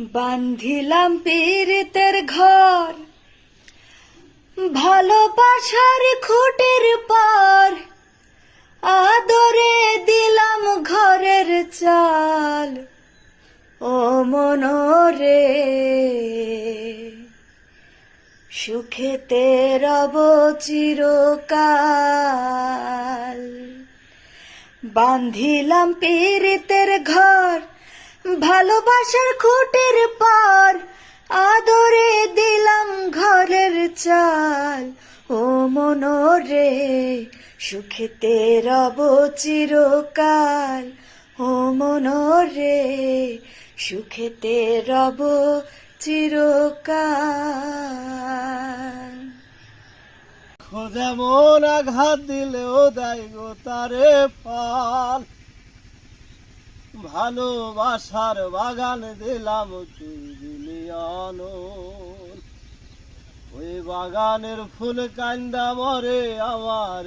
বান্ধিলাম পীড়িতের ঘর, ভালোবাসার খুঁটির পার, আদরে দিলাম ঘরের চাল। ও মনরে, সুখেতে রব চিরকাল। বান্ধিলাম পীড়িতের ঘর ভালোবাসার খুঁটির পার আদরে দিলাম ঘরের চাল। ও মনরে, সুখেতে রব চিরকাল। ও মনরে, সুখেতে রব চিরকাল। খোঁজে মন আঘাত দিলেও দেয় গো তারে পাল। ভালোবাসার বাগান দিলাম ওই বাগানের ফুল কান্দা মরে আমার